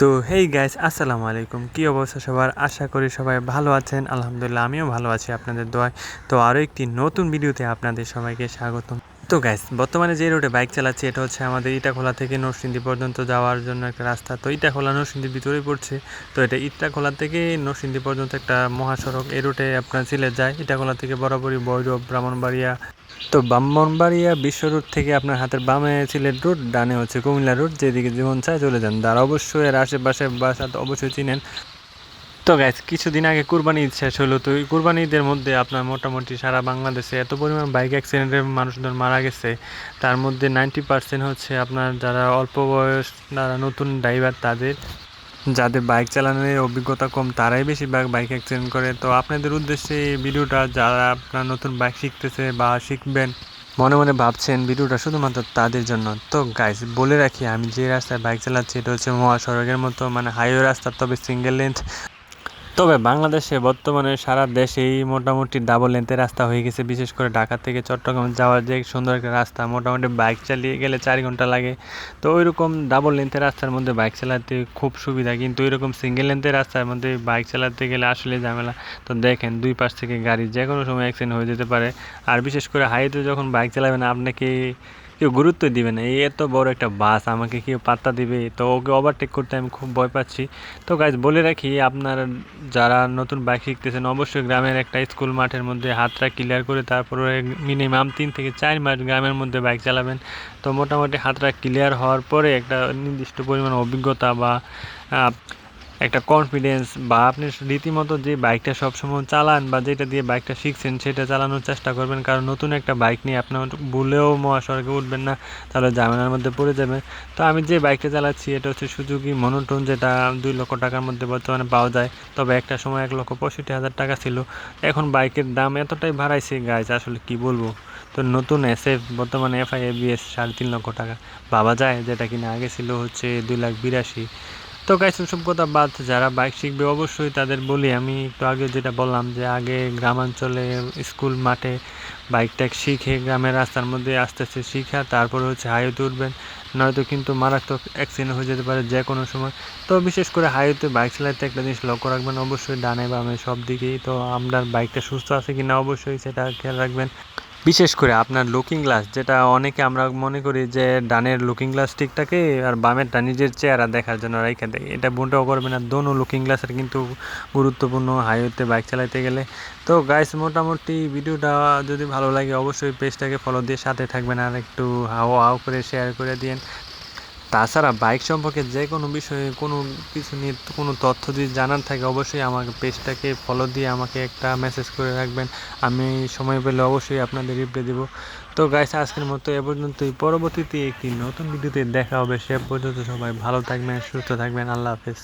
তো hey guys আসসালামু আলাইকুম। কী অবস্থা সবার? আশা করি সবাই ভালো আছেন। আলহামদুলিল্লাহ, আমিও ভালো আছি আপনাদের দোয়ায়। তো আরও একটি নতুন ভিডিওতে আপনাদের সবাইকে স্বাগতম। তো গাইস বর্তমানে যে রোডে বাইক চালাচ্ছি, এটা হচ্ছে আমাদের ইটাখোলা থেকে নরসিংদী পর্যন্ত যাওয়ার জন্য একটা রাস্তা। তো ইটাখোলা নরসিংদীর ভিতরে পড়ছে। তো এটা ইটাখোলা থেকে নরসিংদী পর্যন্ত একটা মহাসড়ক। এই রুটে আপনার সিলেট যায়। ইটাখোলা থেকে বরাবরই বৈরব ব্রাহ্মণবাড়িয়া। তো ব্রাহ্মণবাড়িয়া বিশ্ব রোড থেকে আপনার হাতের বামে সিলেট রোড ডানে হচ্ছে কুমিল্লা রোড যেদিকে জীবন চায় চলে যান। তার অবশ্যই এর আশেপাশে বাসা অবশ্যই চিনেন। তো গ্যাস কিছুদিন আগে কুরবানি ঈদ শেষ হলো, তো এই কুরবানি ঈদের মধ্যে আপনার মোটামুটি সারা বাংলাদেশে এত পরিমাণ বাইক অ্যাক্সিডেন্টে মানুষজন মারা গেছে। তার মধ্যে নাইনটি পার্সেন্ট হচ্ছে আপনার যারা অল্প বয়স, যারা নতুন ড্রাইভার তাদের। যাদের বাইক চালানোর অভিজ্ঞতা কম, তারাই বেশিরভাগ বাইক অ্যাক্সিডেন্ট করে। তো আপনাদের উদ্দেশ্যে এই ভিডিওটা যারা আপনার নতুন বাইক শিখতেছে বা শিখবেন, মনে মনে ভাবছেন ভিডিওটা শুধুমাত্র তাদের জন্য। তো গাইস বলে রাখি, আমি যে রাস্তায় বাইক চালাচ্ছি, এটা হচ্ছে মহাসড়কের মতো মানে হাইওয়ে রাস্তা, তবে সিঙ্গেল লেন্থ তবে বাংলাদেশে বর্তমানে সারা দেশেই মোটামুটি ডাবল লেন্থের রাস্তা হয়ে গেছে। বিশেষ করে ঢাকা থেকে চট্টগ্রাম যাওয়ার যে সুন্দর একটা রাস্তা, মোটামুটি বাইক চালিয়ে গেলে চার ঘণ্টা লাগে। তো ওই রকম ডাবল লেন্থের রাস্তার মধ্যে বাইক চালাতে খুব সুবিধা, কিন্তু ওই রকম সিঙ্গেল লেন্থের রাস্তার মধ্যে বাইক চালাতে গেলে আসলে ঝামেলা। তো দেখেন, দুই পাশ থেকে গাড়ি যে কোনো সময় অ্যাক্সিডেন্ট হয়ে যেতে পারে। আর বিশেষ করে হাইওয়েতে যখন বাইক চালাবেন, আপনাকে কেউ গুরুত্ব দিবে না। এই এত বড় একটা বাস আমাকে কেউ পাত্তা দিবে, তো ওকে ওভারটেক করতে আমি খুব ভয় পাচ্ছি। তো গাইজ বলে রাখি, আপনার যারা নতুন বাইক শিখতেছেন, অবশ্যই গ্রামের একটা স্কুল মাঠের মধ্যে হাতটা ক্লিয়ার করে তারপরে মিনিমাম তিন থেকে চার মাস গ্রামের মধ্যে বাইক চালাবেন। তো মোটামুটি হাতটা ক্লিয়ার হওয়ার পরে একটা নির্দিষ্ট পরিমাণ অভিজ্ঞতা বা একটা কনফিডেন্স বা আপনি রীতিমতো যে বাইকটা সবসময় চালান বা যেটা দিয়ে বাইকটা শিখছেন, সেটা চালানোর চেষ্টা করবেন। কারণ নতুন একটা বাইক নিয়ে আপনার ভুলেও মহাসড়কে উঠবেন না, তাহলে জামেলার মধ্যে পড়ে যাবে তো আমি যে বাইকটা চালাচ্ছি, এটা হচ্ছে সুযোগী মনোটন যেটা দুই লক্ষ টাকার মধ্যে বর্তমানে পাওয়া যায়। তবে একটা সময় এক লক্ষ পঁয়ষট্টি হাজার টাকা ছিল। এখন বাইকের দাম এতটাই বাড়াইছে গাইজ আসলে কি বলব? তো নতুন এসএফ বর্তমানে এফআই এবিএস সাড়ে তিন লক্ষ টাকা। ভাবা যায় যেটা কিনা আগে ছিল হচ্ছে দুই লাখ বিরাশি। তো গাইস সব কথা বাদ, যারা বাইক শিখবে অবশ্যই তাদের বলি, আমি একটু আগে যেটা বললাম যে আগে গ্রামাঞ্চলে স্কুল মাঠে বাইক বাইকটা শিখে গ্রামের রাস্তার মধ্যে আস্তে আস্তে শিখা, তারপরে হচ্ছে হাইওয়েতে উঠবেন। নয়তো কিন্তু মারাত্মক অ্যাক্সিডেন্ট হয়ে যেতে পারে যে কোনো সময়। তো বিশেষ করে হাইওয়েতে বাইক চালাতে একটা জিনিস লক্ষ্য রাখবেন, অবশ্যই ডানে বামে সব দিকেই। তো আপনার বাইকটা সুস্থ আছে কি না অবশ্যই সেটা খেয়াল রাখবেন। বিশেষ করে আপনার লুকিং গ্লাস যেটা অনেকে আমরা মনে করি যে ডানের লুকিং গ্লাস ঠিক থাকে আর বামেরটা নিজের চেহারা দেখার জন্য রেখে দেয়। এটা বোনটাও করবে না, দোনো লুকিং গ্লাসের কিন্তু গুরুত্বপূর্ণ হাইওয়েতে বাইক চালাইতে গেলে। তো গাইস মোটামুটি ভিডিওটা যদি ভালো লাগে অবশ্যই পেজটাকে ফলো দিয়ে সাথে থাকবেন আর একটু হাও হাও করে শেয়ার করে দিন তাছাড়া বাইক সম্পর্কে যে কোনো বিষয়ে কোনো কিছু নিয়ে কোনো তথ্য যদি জানার থাকে, অবশ্যই আমাকে পেজটাকে ফলো দিয়ে আমাকে একটা মেসেজ করে রাখবেন। আমি সময় পেলে অবশ্যই আপনাদের রিপ্লাই দেবো। তো গাইস আজকের মতো এ পর্যন্তই। পরবর্তীতে একটি নতুন ভিডিওতে দেখা হবে। সে পর্যন্ত সবাই ভালো থাকবেন, সুস্থ থাকবেন। আল্লাহ হাফেজ।